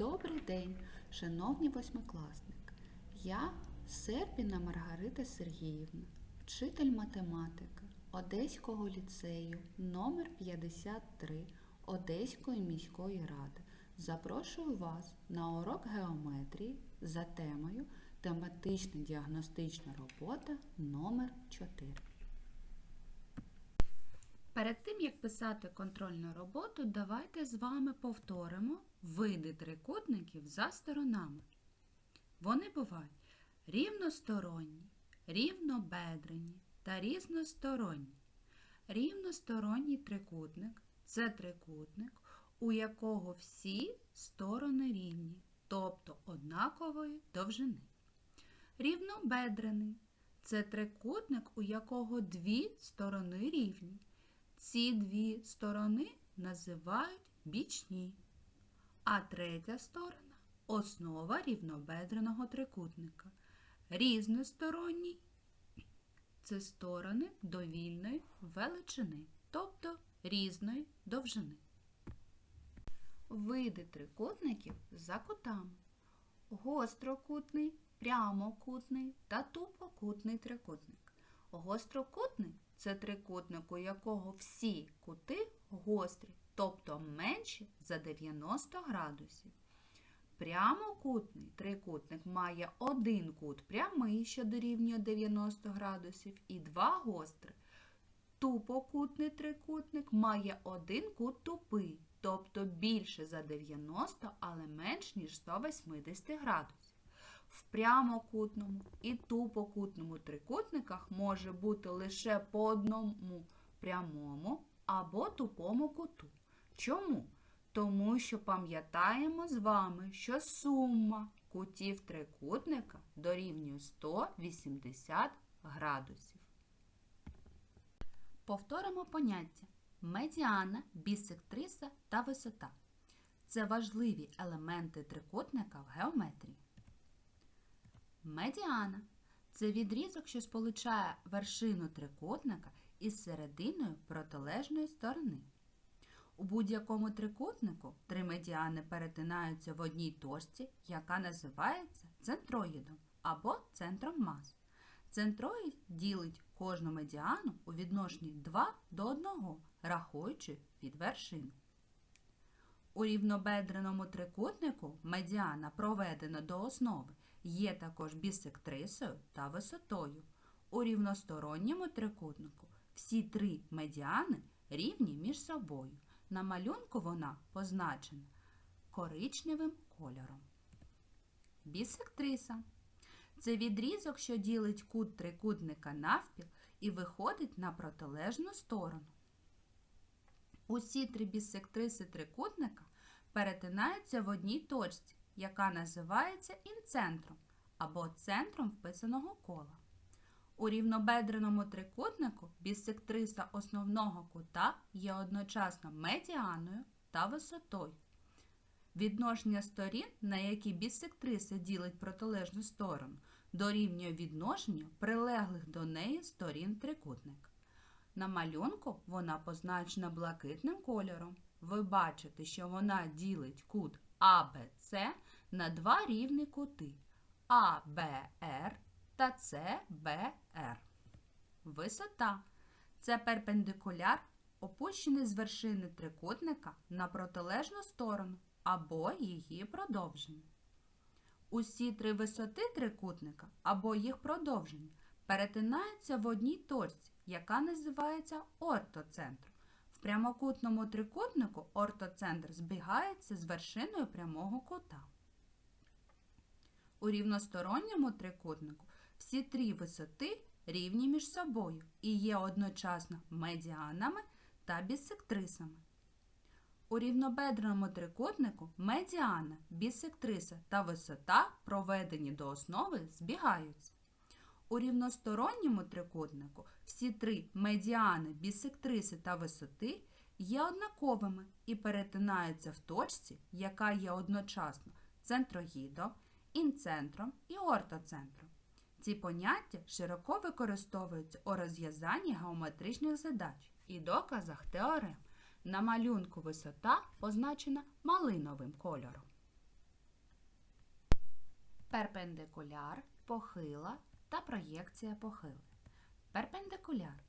Добрий день, шановні восьмикласники. Я Серпіна Маргарита Сергіївна, вчитель математики Одеського ліцею номер 53 Одеської міської ради. Запрошую вас на урок геометрії за темою Тематична діагностична робота номер 4 Перед тим, як писати контрольну роботу, давайте з вами повторимо види трикутників за сторонами. Вони бувають рівносторонні, рівнобедрені та різносторонні. Рівносторонній трикутник це трикутник, у якого всі сторони рівні, тобто однакової довжини. Рівнобедрений це трикутник, у якого дві сторони рівні. Ці дві сторони називають бічні, а третя сторона основа рівнобедреного трикутника. Різносторонній це сторони довільної величини, тобто різної довжини. Види трикутників за кутами. Гострокутний, прямокутний та тупокутний трикутник. Гострокутний це трикутник, у якого всі кути гострі, тобто менші за 90 градусів. Прямокутний трикутник має один кут прямий, що дорівнює 90 градусів, і два гострі. Тупокутний трикутник має один кут тупий, тобто більше за 90, але менш ніж 180 градусів. В прямокутному і тупокутному трикутниках може бути лише по одному прямому або тупому куту. Чому? Тому що пам'ятаємо з вами, що сума кутів трикутника дорівнює 180 градусів. Повторимо поняття медіана, бісектриса та висота. Це важливі елементи трикутника в геометрії. Медіана це відрізок, що сполучає вершину трикутника із серединою протилежної сторони. У будь-якому трикутнику три медіани перетинаються в одній точці, яка називається центроїдом або центром мас. Центроїд ділить кожну медіану у відношенні 2 до 1, рахуючи від вершин. У рівнобедреному трикутнику медіана проведена до основи є також бісектрисою та висотою. У рівносторонньому трикутнику всі три медіани рівні між собою. На малюнку вона позначена коричневим кольором. Бісектриса це відрізок, що ділить кут трикутника навпіл і виходить на протилежну сторону. Усі три бісектриси трикутника перетинаються в одній точці, яка називається інцентром або центром вписаного кола. У рівнобедреному трикутнику бісектриса основного кута є одночасно медіаною та висотою. Відношення сторін, на які бісектриса ділить протилежну сторону, дорівнює відношенню прилеглих до неї сторін трикутника. На малюнку вона позначена блакитним кольором. Ви бачите, що вона ділить кут АБЦ на два рівні кути АБР та ЦБР. Висота це перпендикуляр, опущений з вершини трикутника на протилежну сторону або її продовження. Усі три висоти трикутника або їх продовження перетинаються в одній точці, яка називається ортоцентром. Прямокутному трикутнику ортоцентр збігається з вершиною прямого кута. У рівносторонньому трикутнику всі три висоти рівні між собою і є одночасно медіанами та бісектрисами. У рівнобедреному трикутнику медіана, бісектриса та висота, проведені до основи, збігаються. У рівносторонньому трикутнику всі три медіани, бісектриси та висоти є однаковими і перетинаються в точці, яка є одночасно центрогідом, інцентром і ортоцентром. Ці поняття широко використовуються у розв'язанні геометричних задач і доказах теорем. На малюнку висота позначена малиновим кольором. перпендикуляр, похила та проєкція похили. Перпендикуляр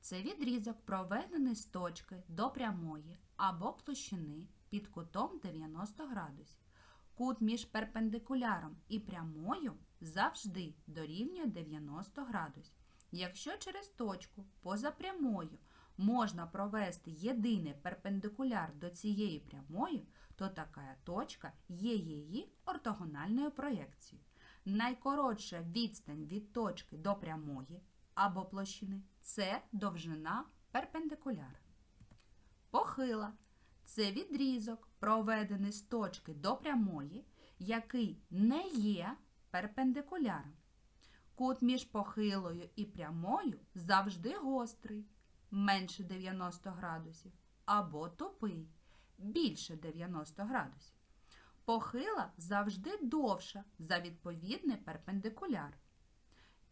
це відрізок, проведений з точки до прямої або площини під кутом 90 градусів. Кут між перпендикуляром і прямою завжди дорівнює 90 градусів. Якщо через точку поза прямою можна провести єдиний перпендикуляр до цієї прямої, то така точка є її ортогональною проєкцією. Найкоротша відстань від точки до прямої або площини це довжина перпендикуляра. Похила це відрізок, проведений з точки до прямої, який не є перпендикуляром. Кут між похилою і прямою завжди гострий, менше 90 градусів, або тупий, більше 90 градусів. Похила завжди довша за відповідний перпендикуляр.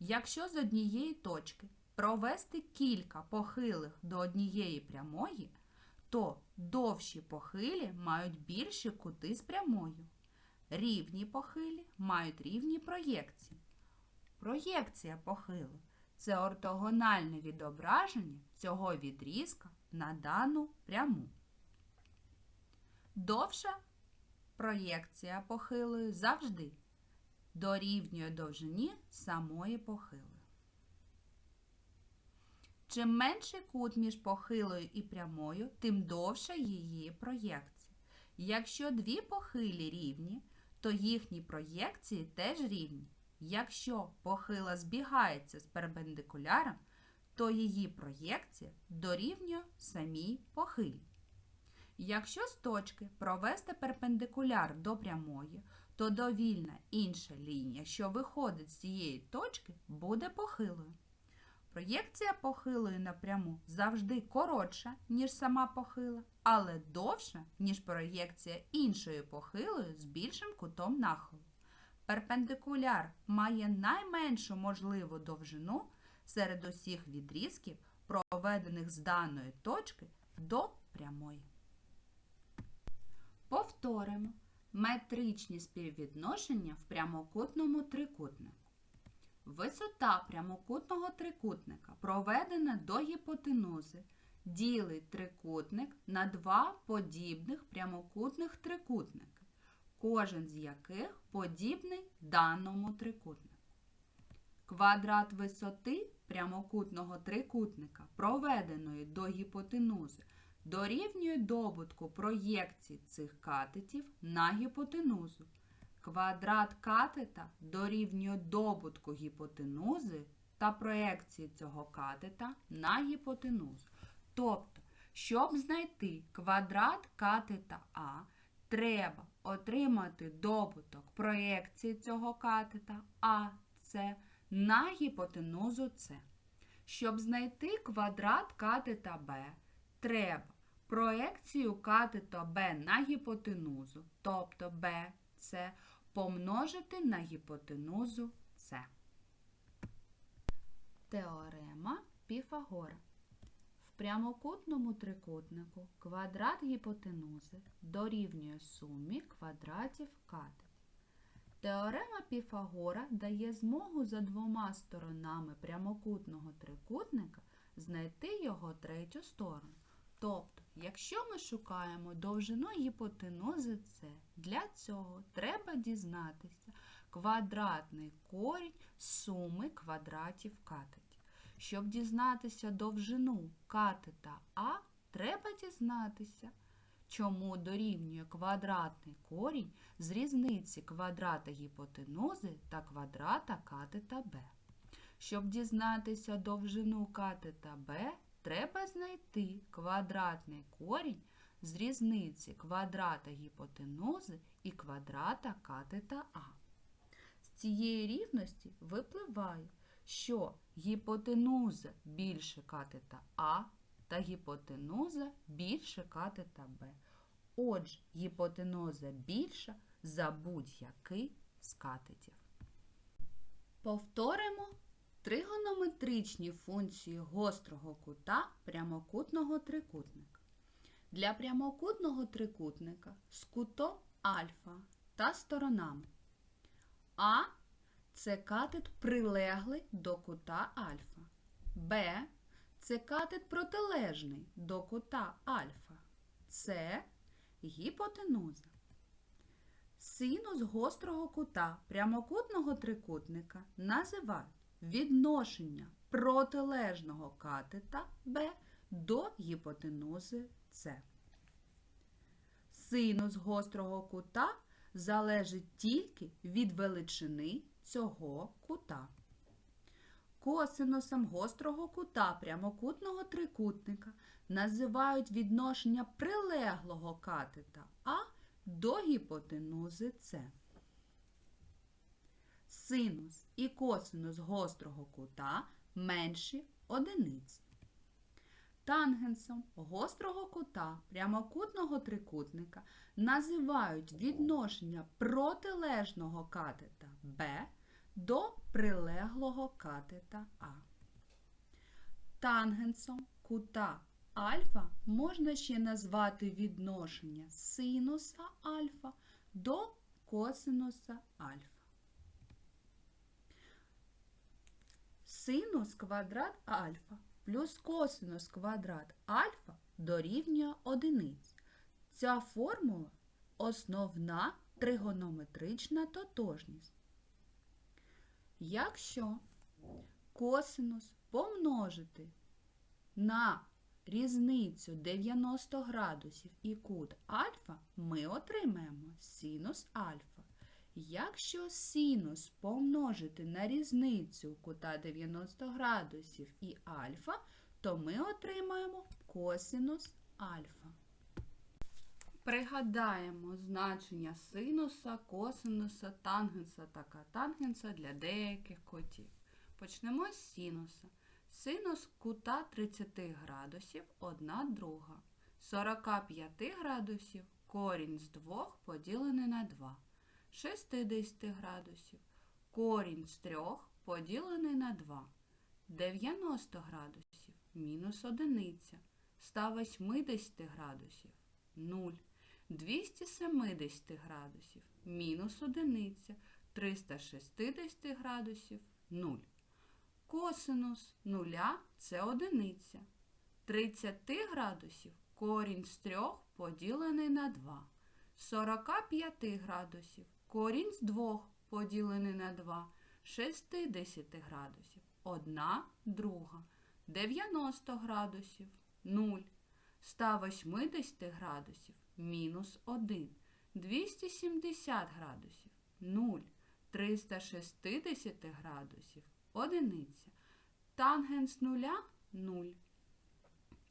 Якщо з однієї точки провести кілька похилих до однієї прямої, то довші похилі мають більші кути з прямою. Рівні похилі мають рівні проєкції. Проєкція похилу це ортогональне відображення цього відрізка на дану пряму. Довша проєкція похилої завжди дорівнює довжині самої похилої. Чим менший кут між похилою і прямою, тим довша її проєкція. Якщо дві похилі рівні, то їхні проєкції теж рівні. Якщо похила збігається з перпендикуляром, то її проєкція дорівнює самій похилі. Якщо з точки провести перпендикуляр до прямої, то довільна інша лінія, що виходить з цієї точки, буде похилою. Проєкція похилої напряму завжди коротша, ніж сама похила, але довша, ніж проєкція іншої похилої з більшим кутом нахилу. Перпендикуляр має найменшу можливу довжину серед усіх відрізків, проведених з даної точки до прямої. Повторимо метричні співвідношення в прямокутному трикутнику. Висота прямокутного трикутника, проведена до гіпотенузи, ділить трикутник на два подібних прямокутних трикутники, кожен з яких подібний даному трикутнику. Квадрат висоти прямокутного трикутника, проведеної до гіпотенузи, дорівнює добутку проєкцій цих катетів на гіпотенузу. Квадрат катета дорівнює добутку гіпотенузи та проекції цього катета на гіпотенузу. Тобто, щоб знайти квадрат катета А, треба отримати добуток проекції цього катета А, С на гіпотенузу С. Щоб знайти квадрат катета Б, треба проекцію катета Б на гіпотенузу, тобто Б, С, помножити на гіпотенузу С. Теорема Піфагора. В прямокутному трикутнику квадрат гіпотенузи дорівнює сумі квадратів катетів. Теорема Піфагора дає змогу за двома сторонами прямокутного трикутника знайти його третю сторону. Тобто, якщо ми шукаємо довжину гіпотенузи С, для цього треба дізнатися квадратний корінь суми квадратів катетів. Щоб дізнатися довжину катета А, треба дізнатися, чому дорівнює квадратний корінь з різниці квадрата гіпотенузи та квадрата катета Б. Щоб дізнатися довжину катета Б, треба знайти квадратний корінь з різниці квадрата гіпотенузи і квадрата катета А. З цієї рівності випливає, що гіпотенуза більше катета А та гіпотенуза більше катета Б. Отже, гіпотенуза більша за будь-який з катетів. Повторимо тригонометричні функції гострого кута прямокутного трикутника. Для прямокутного трикутника з кутом альфа та сторонами А це катет прилеглий до кута альфа. Б це катет протилежний до кута альфа. С гіпотенуза. Синус гострого кута прямокутного трикутника називають відношення протилежного катета Б до гіпотенузи С. Синус гострого кута залежить тільки від величини цього кута. Косинусом гострого кута прямокутного трикутника називають відношення прилеглого катета А до гіпотенузи С. Синус і косинус гострого кута менші одиниці. Тангенсом гострого кута прямокутного трикутника називають відношення протилежного катета Б до прилеглого катета А. Тангенсом кута альфа можна ще назвати відношення синуса альфа до косинуса альфа. Синус квадрат альфа плюс косинус квадрат альфа дорівнює одиниць. Ця формула основна тригонометрична тотожність. Якщо косинус помножити на різницю 90 градусів і кут альфа, ми отримаємо синус альфа. Якщо синус помножити на різницю кута 90 градусів і альфа, то ми отримаємо косинус альфа. Пригадаємо значення синуса, косинуса, тангенса та катангенса для деяких котів. Почнемо з синуса. Синус кута 30 градусів 1 друга. 45 градусів корінь з 2 поділений на 2. 60 градусів корінь з 3 поділений на 2. 90 градусів мінус 1. 180 градусів 0. 270 градусів мінус 1. 360 градусів 0. Косинус нуля це одиниця. 30 градусів корінь з 3 поділений на 2. 45 градусів корінь з 2 поділений на 2. 60 градусів 1 друга. 90 градусів 0. 180 градусів мінус 1. 270 градусів 0. 360 градусів одиниця. Тангенс нуля 0.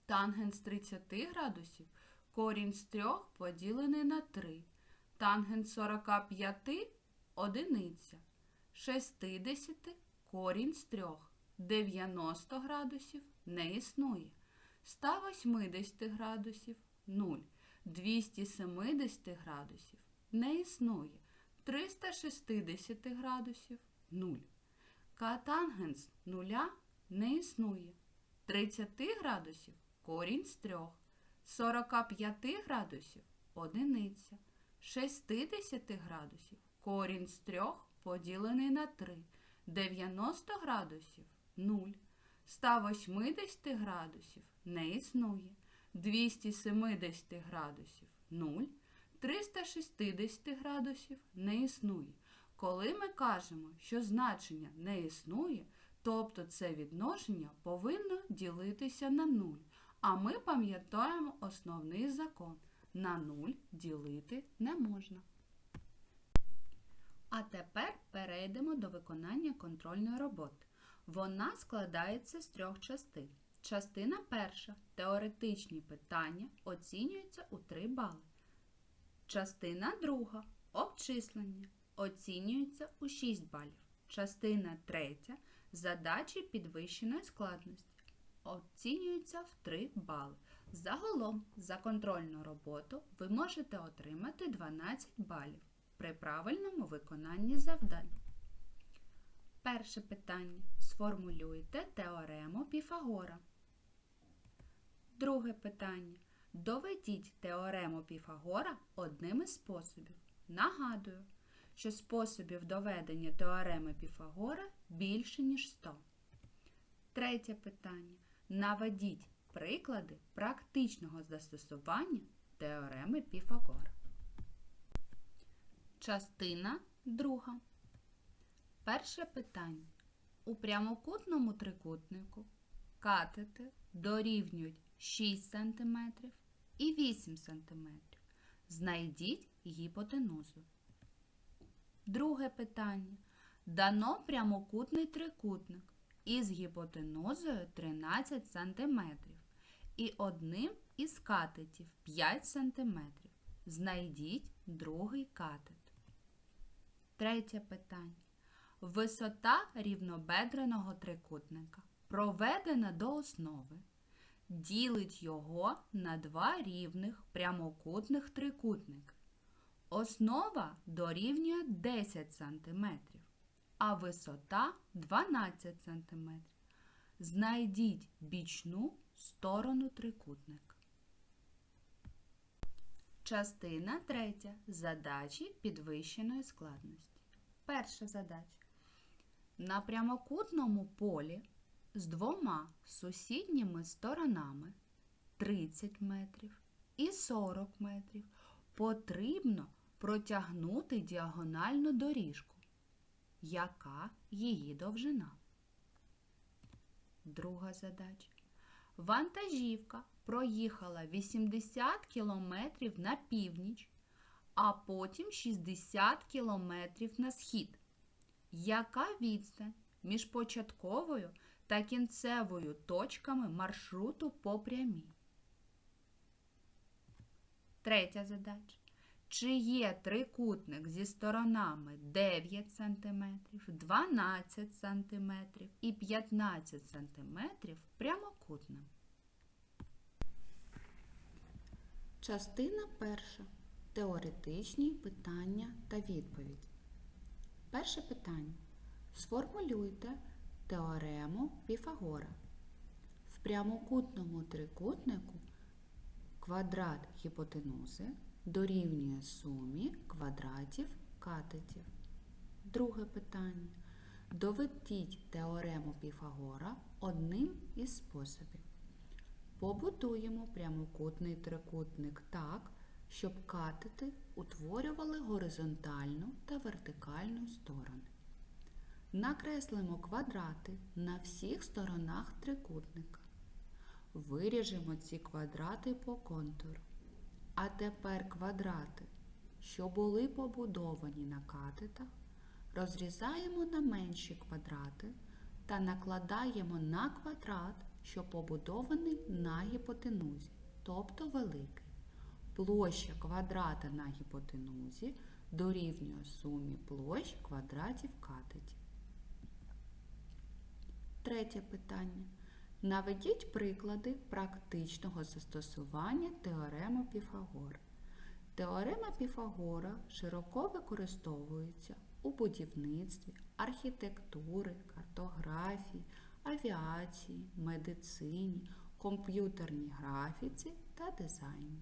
Тангенс 30 градусів корінь з 3 поділений на 3. Тангенс 45 одиниця. 60 корінь з 3. 90 градусів не існує. 180 градусів 0. 270 градусів не існує. 360 градусів 0. Катангенс нуля не існує. 30 градусів корінь з 3. 45 градусів одиниця. 60 градусів корінь з 3 поділений на 3. 90 градусів 0. 180 градусів не існує. 270 градусів 0. 360 градусів не існує. Коли ми кажемо, що значення не існує, тобто це відношення повинно ділитися на 0. А ми пам'ятаємо основний закон. На 0 ділити не можна. А тепер перейдемо до виконання контрольної роботи. Вона складається з трьох частин. Частина перша теоретичні питання оцінюються у 3 бали. Частина друга обчислення оцінюється у 6 балів. Частина третя задачі підвищеної складності оцінюються в 3 бали. Загалом за контрольну роботу ви можете отримати 12 балів при правильному виконанні завдань. Перше питання. Сформулюйте теорему Піфагора. Друге питання. Доведіть теорему Піфагора одним із способів. Нагадую, що способів доведення теореми Піфагора більше, ніж 100. Третє питання. Наведіть приклади практичного застосування теореми Піфагора. Частина друга. Перше питання. У прямокутному трикутнику катети дорівнюють 6 см і 8 см. Знайдіть гіпотенузу. Друге питання. Дано прямокутний трикутник із гіпотенузою 13 см і одним із катетів 5 см. Знайдіть другий катет. Третє питання. Висота рівнобедреного трикутника проведена до основи. Ділить його на два рівних прямокутних трикутники. Основа дорівнює 10 см, а висота 12 см. Знайдіть бічну сторону трикутника. Частина третя. Задачі підвищеної складності. Перша задача. На прямокутному полі з двома сусідніми сторонами 30 метрів і 40 метрів потрібно протягнути діагональну доріжку. Яка її довжина? Друга задача. Вантажівка проїхала 80 кілометрів на північ, а потім 60 кілометрів на схід. Яка відстань між початковою та кінцевою точками маршруту по прямій? Третя задача. Чи є трикутник зі сторонами 9 см, 12 см і 15 см прямокутним? Частина перша. Теоретичні питання та відповідь. Перше питання. Сформулюйте теорему Піфагора. В прямокутному трикутнику квадрат гіпотенузи дорівнює сумі квадратів катетів. Друге питання. Доведіть теорему Піфагора одним із способів. Побудуємо прямокутний трикутник так, щоб катети утворювали горизонтальну та вертикальну сторони. Накреслимо квадрати на всіх сторонах трикутника. Виріжемо ці квадрати по контуру. А тепер квадрати, що були побудовані на катетах, розрізаємо на менші квадрати та накладаємо на квадрат, що побудований на гіпотенузі, тобто великий. Площа квадрата на гіпотенузі дорівнює сумі площ квадратів катетів. Третє питання. Наведіть приклади практичного застосування теореми Піфагора. Теорема Піфагора широко використовується у будівництві, архітектури, картографії, авіації, медицині, комп'ютерній графіці та дизайні.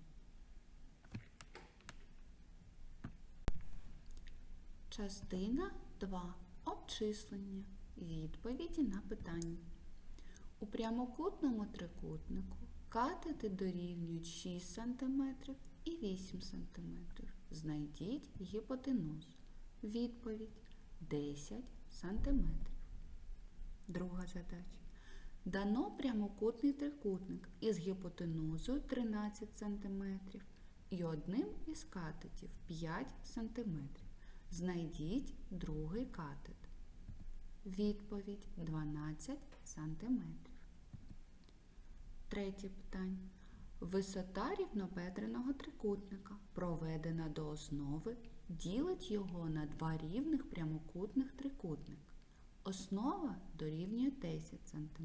Частина 2. Обчислення. Відповіді на питання. У прямокутному трикутнику катети дорівнюють 6 см і 8 см. Знайдіть гіпотенузу. Відповідь 10 см. Друга задача. Дано прямокутний трикутник із гіпотенузою 13 см і одним із катетів 5 см. Знайдіть другий катет. Відповідь 12 см. Третє питання. Висота рівнобедреного трикутника, проведена до основи, ділить його на два рівних прямокутних трикутника. Основа дорівнює 10 см,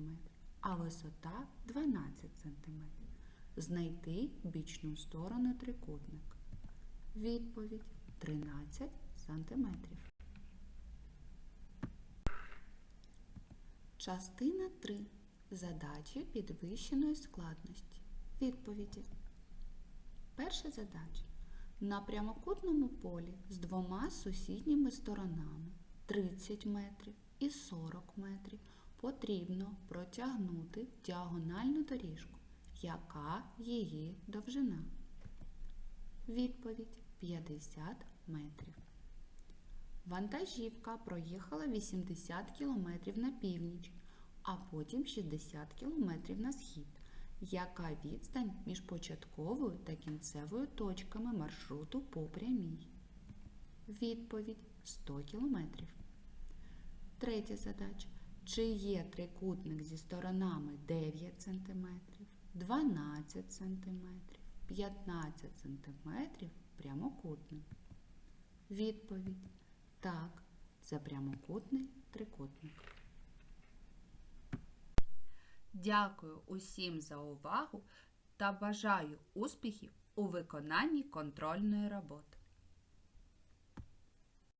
а висота 12 см. Знайти бічну сторону трикутника. Відповідь 13 см. Частина 3. Задачі підвищеної складності. Відповіді. Перша задача. На прямокутному полі з двома сусідніми сторонами 30 метрів і 40 метрів потрібно протягнути діагональну доріжку. Яка її довжина? Відповідь 50 метрів. Вантажівка проїхала 80 км на північ, а потім 60 км на схід. Яка відстань між початковою та кінцевою точками маршруту по прямій? Відповідь 100 км. Третя задача. Чи є трикутник зі сторонами 9 см, 12 см, 15 см прямокутним? Відповідь. Так, це прямокутний трикутник. Дякую усім за увагу та бажаю успіхів у виконанні контрольної роботи.